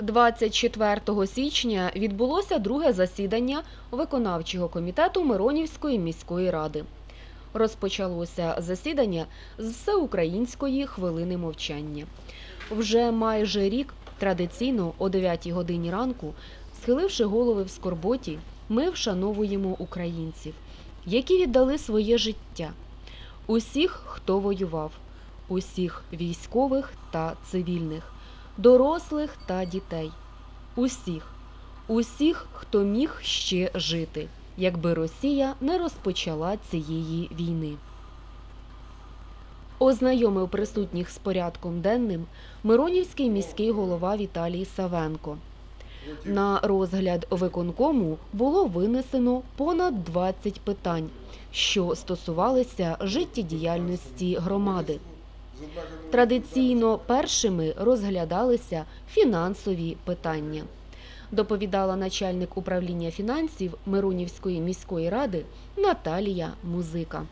24 січня відбулося друге засідання виконавчого комітету Миронівської міської ради. Розпочалося засідання з всеукраїнської хвилини мовчання. Вже майже рік традиційно о 9 годині ранку, схиливши голови в скорботі, ми вшановуємо українців, які віддали своє життя, усіх, хто воював, усіх військових та цивільних дорослих та дітей, усіх, усіх, хто міг ще жити, якби Росія не розпочала цієї війни. Ознайомив присутніх з порядком денним Миронівський міський голова Віталій Савенко. На розгляд виконкому було винесено понад 20 питань, що стосувалися життєдіяльності громади. Традиційно першими розглядалися фінансові питання. Доповідала начальник управління фінансів Миронівської міської ради Наталія Музика.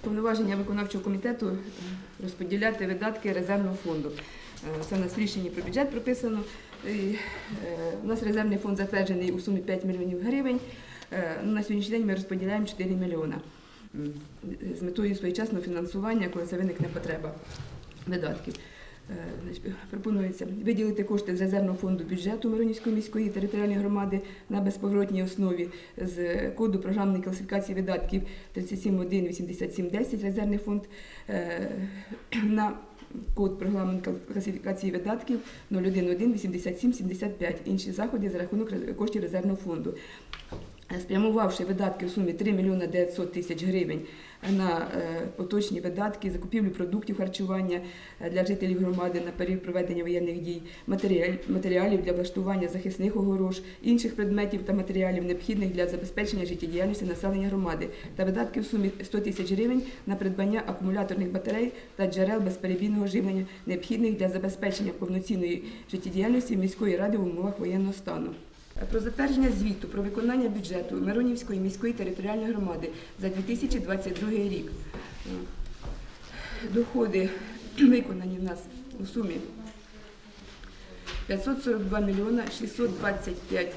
Повноваження виконавчого комітету е, розподіляти видатки резервного фонду. Е, Це у нас в рішенні про бюджет прописано. Е, У нас резервний фонд затверджений у сумі 5 мільйонів гривень. На сьогоднішній день ми розподіляємо 4 мільйона з метою своєчасного фінансування, коли це виникне потреба видатків. Е, Пропонується виділити кошти з резервного фонду бюджету Миронівської міської територіальної громади на безповоротній основі з коду програмної класифікації видатків 37.1.87.10 резервний фонд е, на код програмної класифікації видатків 011.87.75 інші заходи за рахунок коштів резервного фонду. Е, Спрямувавши видатки у сумі 3 мільйони 900 тисяч гривень на е, поточні видатки, закупівлю продуктів харчування е, для жителів громади на період проведення воєнних дій, матеріалів для влаштування захисних огорож, інших предметів та матеріалів, необхідних для забезпечення життєдіяльності населення громади, та видатки в сумі 100 тисяч гривень на придбання акумуляторних батарей та джерел безперебійного живлення, необхідних для забезпечення повноцінної життєдіяльності міської ради в умовах воєнного стану. Про затвердження звіту про виконання бюджету Миронівської міської територіальної громади за 2022 рік. Доходи виконані в нас у сумі 542 мільйона 625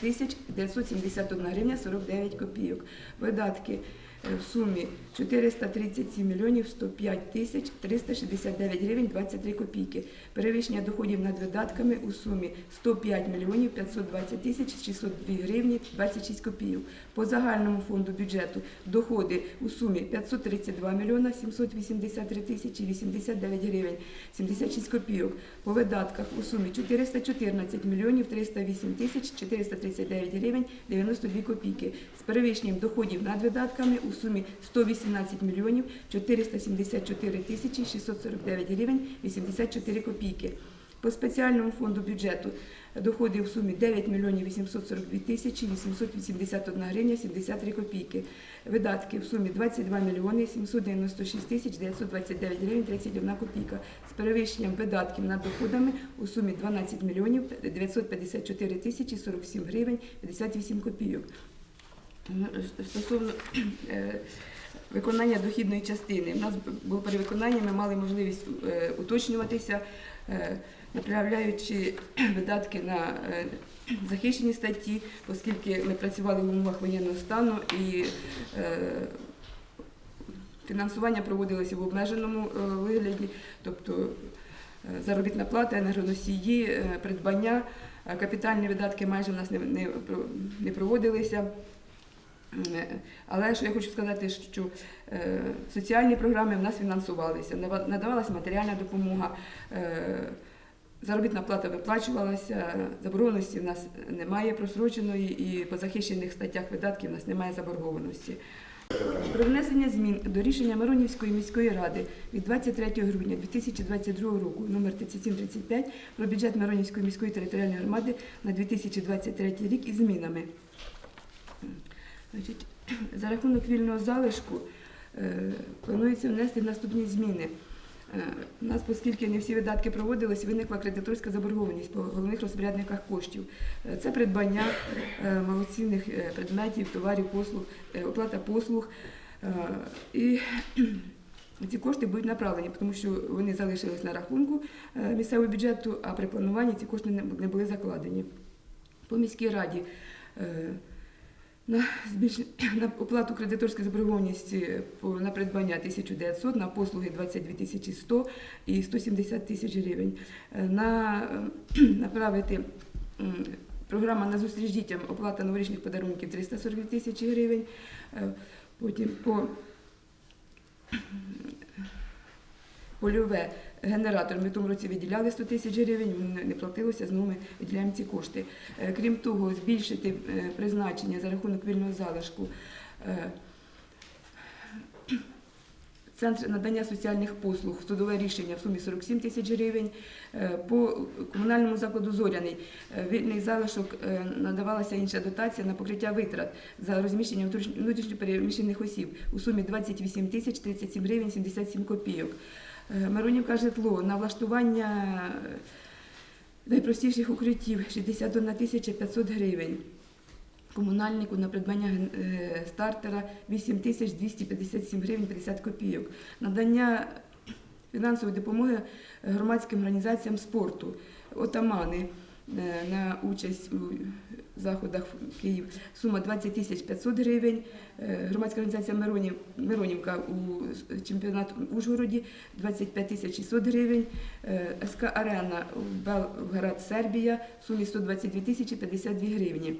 тисяч 971 гривня 49 копійок. Видатки е, в сумі 437 мільйонів 105 тисяч 369 гривень 23 копійки. Перевищення доходів над видатками у сумі 105 мільйонів 520 тисяч 602 гривні 26 копійок. По загальному фонду бюджету доходи у сумі 532 мільйона 783 тисячі 89 гривень 76 копійок. По видатках у сумі 414 мільйонів 308 тисяч 439 гривень 92 копійки. З перевищенням доходів над видатками у сумі 118 мільйонів 474 тисячі 649 гривень 84 копійки. По спеціальному фонду бюджету доходи в сумі 9 мільйонів 842 тисячі 881 гривня 73 копійки. Видатки в сумі 22 мільйони 796 тисяч 929 гривень 31 копійка. З перевищенням видатків над доходами у сумі 12 мільйонів 954 тисячі 47 гривень 58 копійок. Стосовно е, виконання дохідної частини, у нас було перевиконання, ми мали можливість е, уточнюватися, е, направляючи видатки на захищені статті, оскільки ми працювали в умовах воєнного стану і фінансування проводилося в обмеженому вигляді, тобто заробітна плата, енергоносії, придбання, капітальні видатки майже в нас не проводилися. Але що я хочу сказати, що е, соціальні програми в нас фінансувалися, надавалася матеріальна допомога, е, заробітна плата виплачувалася, заборгованості в нас немає просроченої і по захищених статтях видатків в нас немає заборгованості. Про внесення змін до рішення Миронівської міської ради від 23 грудня 2022 року номер 3735 про бюджет Миронівської міської територіальної громади на 2023 рік із змінами. За рахунок вільного залишку е, планується внести наступні зміни. Е, У нас, оскільки не всі видатки проводились, виникла кредиторська заборгованість по головних розпорядниках коштів. Е, Це придбання малоцінних предметів, товарів, послуг, оплата послуг. І ці кошти будуть направлені, тому що вони залишились на рахунку місцевого бюджету, а при плануванні ці кошти не були закладені. По міській раді на, збільш... на оплату кредиторської заборгованості на придбання 1900, на послуги 22 тисячі 100 і 170 тисяч гривень. Е, На, е, направити програма на зустріч дітям, оплата новорічних подарунків 342 тисячі гривень. Е, Потім по польове генератор ми в тому році виділяли 100 тисяч гривень, не- платилося, знову ми виділяємо ці кошти. Е, Крім того, збільшити е, призначення за рахунок вільного залишку. е, Центр надання соціальних послуг, судове рішення в сумі 47 тисяч гривень. По комунальному закладу Зоряний вільний залишок надавалася інша дотація на покриття витрат за розміщення внутріш- внутрішньопереміщених осіб у сумі 28 тисяч 37 гривень 77 копійок. Е, Миронівка житло на влаштування е, найпростіших укриттів 61 тисяча 500 гривень. Комунальнику на придбання е, стартера 8 тисяч 257 гривень 50 копійок. Надання фінансової допомоги громадським організаціям спорту, отамани на участь у заходах в Київ. Сума 20 тисяч 500 гривень. Е, Громадська організація Миронів, Миронівка у чемпіонат в Ужгороді 25 тисяч 600 гривень. Е, СК Арена Белград, Сербія в сумі 122 тисячі 52 гривні.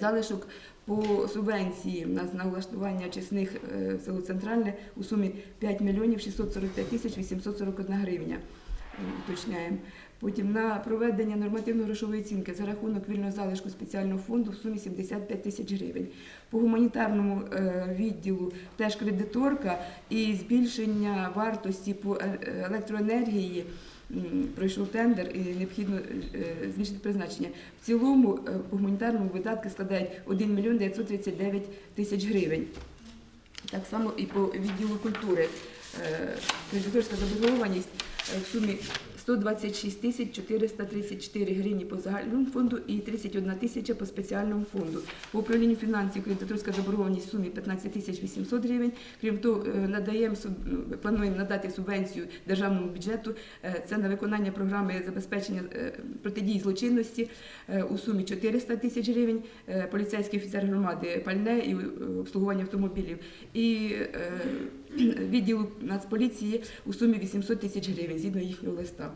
Залишок по субвенції у нас на влаштування чесних е, в село Центральне у сумі 5 мільйонів 645 тисяч 841 гривня. Е, Уточняємо. Потім на проведення нормативно-грошової оцінки за рахунок вільного залишку спеціального фонду в сумі 75 тисяч гривень. По гуманітарному е, відділу теж кредиторка і збільшення вартості по е- електроенергії пройшов тендер і необхідно е, збільшити призначення. В цілому по гуманітарному видатки складають 1 мільйон 939 тисяч гривень. Так само і по відділу культури. Кредиторська заборгованість в сумі 126 тисяч 434 гривні по загальному фонду і 31 тисяча по спеціальному фонду. По управлінню фінансів кредиторська заборгованість в сумі 15 тисяч 800 гривень. Крім того, е, надаємо плануємо надати субвенцію державному бюджету. Е, Це на виконання програми забезпечення е, протидії злочинності е, у сумі 400 тисяч гривень. Е, Поліцейський офіцер громади пальне і е, обслуговування автомобілів. І е, відділу Нацполіції у сумі 800 тисяч гривень згідно їхнього листа.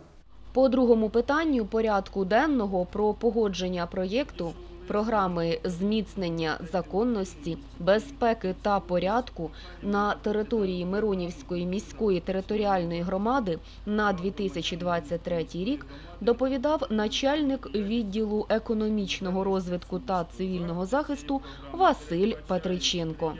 По другому питанню порядку денного про погодження проєкту програми зміцнення законності, безпеки та порядку на території Миронівської міської територіальної громади на 2023 рік доповідав начальник відділу економічного розвитку та цивільного захисту Василь Петриченко.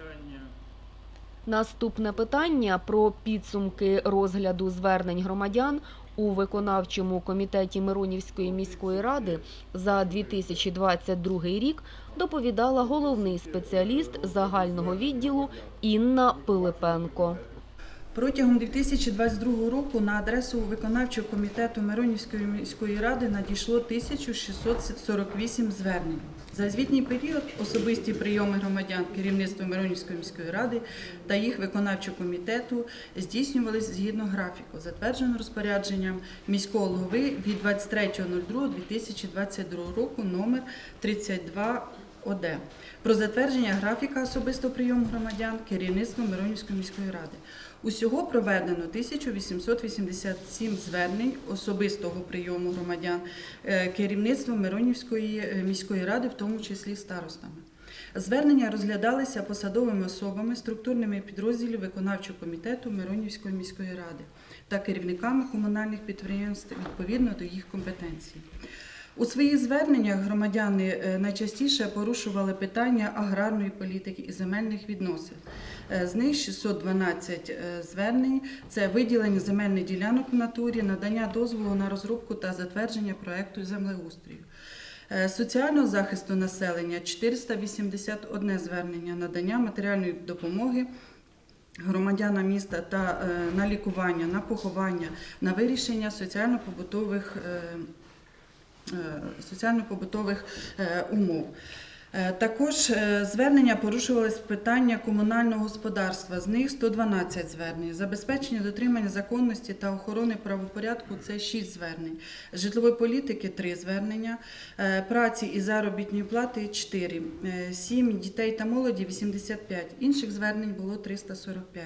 Наступне питання про підсумки розгляду звернень громадян у виконавчому комітеті Миронівської міської ради за 2022 рік доповідала головний спеціаліст загального відділу Інна Пилипенко. Протягом 2022 року на адресу виконавчого комітету Миронівської міської ради надійшло 1648 звернень. За звітній період особисті прийоми громадян керівництва Миронівської міської ради та їх виконавчого комітету здійснювалися згідно графіку, затверджено розпорядженням міського голови від 23.02.2022 року номер 32 ОД про затвердження графіка особистого прийому громадян керівництвом Миронівської міської ради. Усього проведено 1887 звернень особистого прийому громадян е, керівництвом Миронівської е, міської ради, в тому числі старостами. Звернення розглядалися посадовими особами, структурними підрозділів виконавчого комітету Миронівської міської ради та керівниками комунальних підприємств відповідно до їх компетенцій. У своїх зверненнях громадяни е, найчастіше порушували питання аграрної політики і земельних відносин. Е, З них 612 е, звернень це виділення земельних ділянок в натурі, надання дозволу на розробку та затвердження проекту землеустрою. Е, Соціального захисту населення 481 звернення, надання матеріальної допомоги громадянам міста та на лікування, на поховання, на вирішення соціально-побутових соціально-побутових е, умов. Е, Також е, звернення порушувались питання комунального господарства. З них 112 звернень. Забезпечення дотримання законності та охорони правопорядку це 6 звернень. Житлової політики 3 звернення. Е, Праці і заробітної плати 4. 7 дітей та молоді 85. Інших звернень було 345.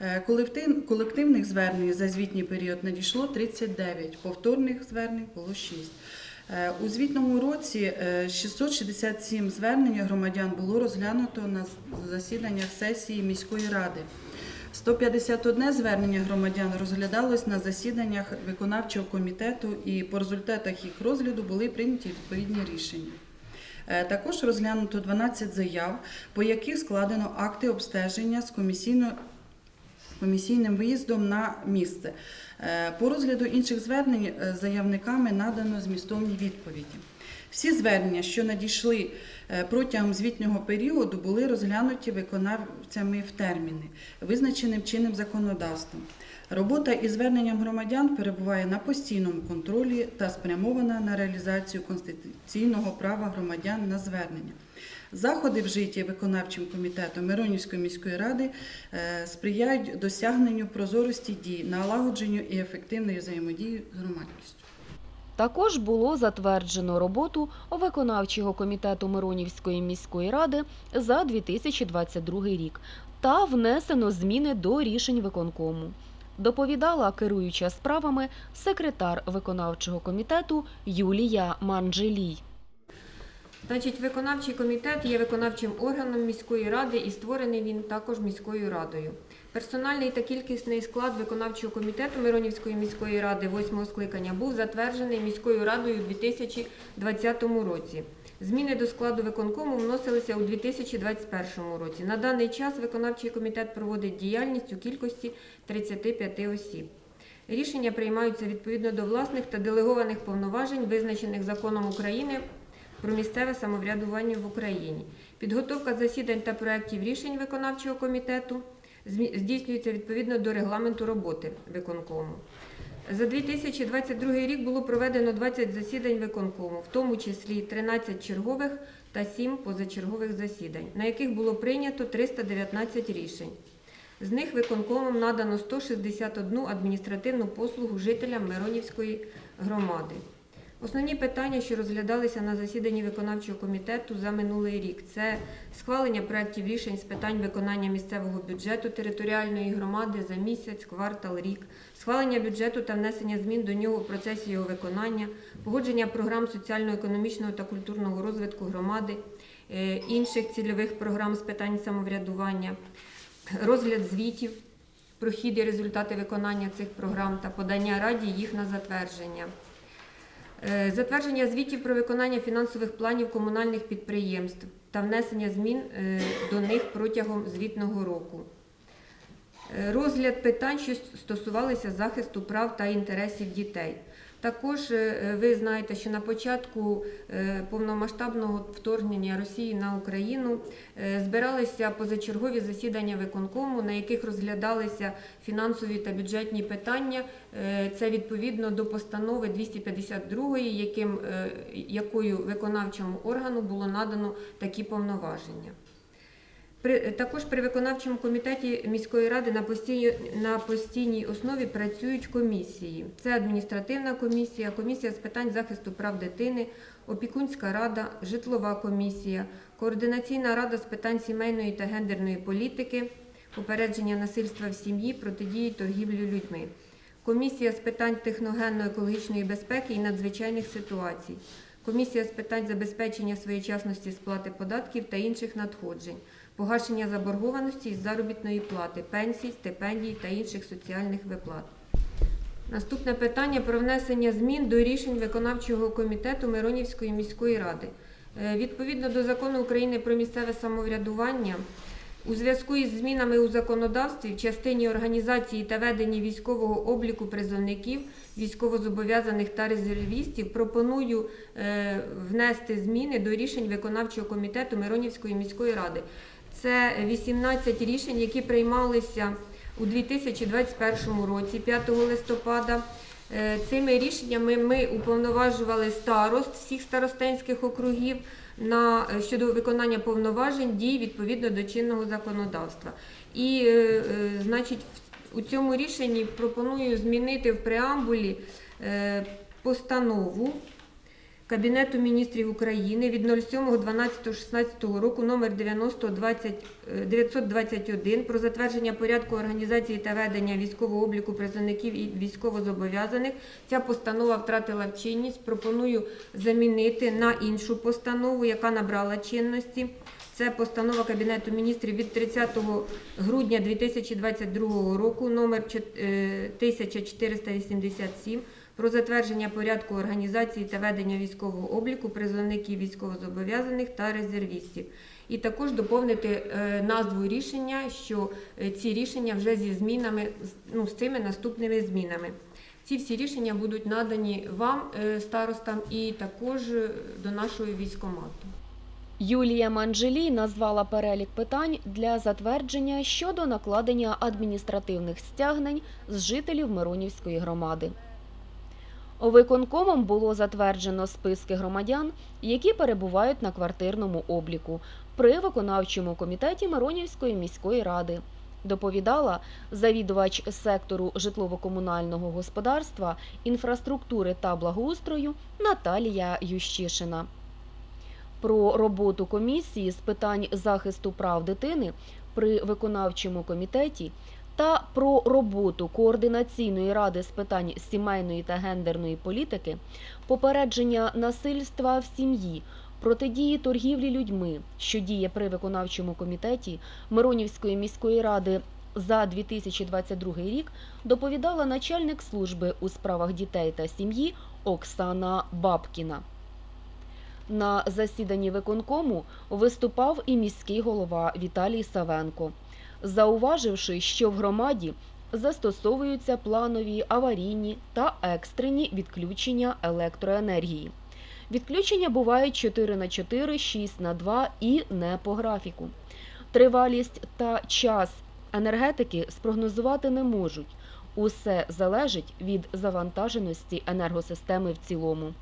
Е, колектив- Колективних звернень за звітній період надійшло 39, повторних звернень було 6. Е, У звітному році е, 667 звернень громадян було розглянуто на засіданнях сесії міської ради. 151 звернення громадян розглядалось на засіданнях виконавчого комітету і по результатах їх розгляду були прийняті відповідні рішення. Е, Також розглянуто 12 заяв, по яких складено акти обстеження з комісійно комісійним виїздом на місце. Е, По розгляду інших звернень е, заявниками надано змістовні відповіді. Всі звернення, що надійшли е, протягом звітнього періоду, були розглянуті виконавцями в терміни, визначеним чинним законодавством. Робота із зверненням громадян перебуває на постійному контролі та спрямована на реалізацію конституційного права громадян на звернення. Заходи, вжиті виконавчим комітетом Миронівської міської ради, е, сприяють досягненню прозорості дій, налагодженню і ефективної взаємодії з громадськістю. Також було затверджено роботу виконавчого комітету Миронівської міської ради за 2022 рік та внесено зміни до рішень виконкому. Доповідала керуюча справами секретар виконавчого комітету Юлія Манджелій. Значить, виконавчий комітет є виконавчим органом міської ради і створений він також міською радою. Персональний та кількісний склад виконавчого комітету Миронівської міської ради восьмого скликання був затверджений міською радою у 2020 році. Зміни до складу виконкому вносилися у 2021 році. На даний час виконавчий комітет проводить діяльність у кількості 35 осіб. Рішення приймаються відповідно до власних та делегованих повноважень, визначених законом України про місцеве самоврядування в Україні. Підготовка засідань та проєктів рішень виконавчого комітету здійснюється відповідно до регламенту роботи виконкому. За 2022 рік було проведено 20 засідань виконкому, в тому числі 13 чергових та 7 позачергових засідань, на яких було прийнято 319 рішень. З них виконкомом надано 161 адміністративну послугу жителям Миронівської громади. Основні питання, що розглядалися на засіданні виконавчого комітету за минулий рік, це схвалення проєктів рішень з питань виконання місцевого бюджету територіальної громади за місяць, квартал, рік, схвалення бюджету та внесення змін до нього в процесі його виконання, погодження програм соціально-економічного та культурного розвитку громади, е, інших цільових програм з питань самоврядування, розгляд звітів про хід і результати виконання цих програм та подання раді їх на затвердження. Е, Затвердження звітів про виконання фінансових планів комунальних підприємств та внесення змін е, до них протягом звітного року. Е, Розгляд питань, що стосувалися захисту прав та інтересів дітей. Також е, ви знаєте, що на початку е, повномасштабного вторгнення Росії на Україну е, збиралися позачергові засідання виконкому, на яких розглядалися фінансові та бюджетні питання. Е, Це відповідно до постанови 252, яким, е, якою виконавчому органу було надано такі повноваження. Також при виконавчому комітеті міської ради на постійній, на постійній основі працюють комісії. Це адміністративна комісія, комісія з питань захисту прав дитини, опікунська рада, житлова комісія, координаційна рада з питань сімейної та гендерної політики, попередження насильства в сім'ї, протидії торгівлі людьми. Комісія з питань техногенно-екологічної безпеки і надзвичайних ситуацій. Комісія з питань забезпечення своєчасності сплати податків та інших надходжень погашення заборгованості із заробітної плати, пенсій, стипендій та інших соціальних виплат. Наступне питання про внесення змін до рішень виконавчого комітету Миронівської міської ради. Е, Відповідно до закону України про місцеве самоврядування, у зв'язку із змінами у законодавстві в частині організації та ведення військового обліку призовників, військовозобов'язаних та резервістів пропоную е, внести зміни до рішень виконавчого комітету Миронівської міської ради. Це 18 рішень, які приймалися у 2021 році, 5 листопада. Е, Цими рішеннями ми уповноважували старост всіх старостинських округів на е, щодо виконання повноважень дій відповідно до чинного законодавства. І, значить, в- у цьому рішенні пропоную змінити в преамбулі е, постанову Кабінету міністрів України від 07.12.16 року номер 9020, е, 921 про затвердження порядку організації та ведення військового обліку призовників і військовозобов'язаних. Ця постанова втратила чинність. Пропоную замінити на іншу постанову, яка набрала чинності. Це постанова Кабінету міністрів від 30 грудня 2022 року номер чот- е, 1487 про затвердження порядку організації та ведення військового обліку призовників військовозобов'язаних та резервістів. І також доповнити е, назву рішення, що е, ці рішення вже зі змінами, ну, з цими наступними змінами. Ці всі рішення будуть надані вам, старостам, і також до нашого військомату. Юлія Манджелій назвала перелік питань для затвердження щодо накладення адміністративних стягнень з жителів Миронівської громади. Виконкомом було затверджено списки громадян, які перебувають на квартирному обліку при виконавчому комітеті Миронівської міської ради. Доповідала завідувач сектору житлово-комунального господарства, інфраструктури та благоустрою Наталія Ющишина. Про роботу комісії з питань захисту прав дитини при виконавчому комітеті та про роботу координаційної ради з питань сімейної та гендерної політики, попередження насильства в сім'ї, протидії торгівлі людьми, що діє при виконавчому комітеті Миронівської міської ради за 2022 рік, доповідала начальник служби у справах дітей та сім'ї Оксана Бабкіна. На засіданні виконкому виступав і міський голова Віталій Савенко, зауваживши, що в громаді застосовуються планові аварійні та екстрені відключення електроенергії. Відключення бувають 4 на 4, 6 на 2 і не по графіку. Тривалість та час енергетики спрогнозувати не можуть. Усе залежить від завантаженості енергосистеми в цілому.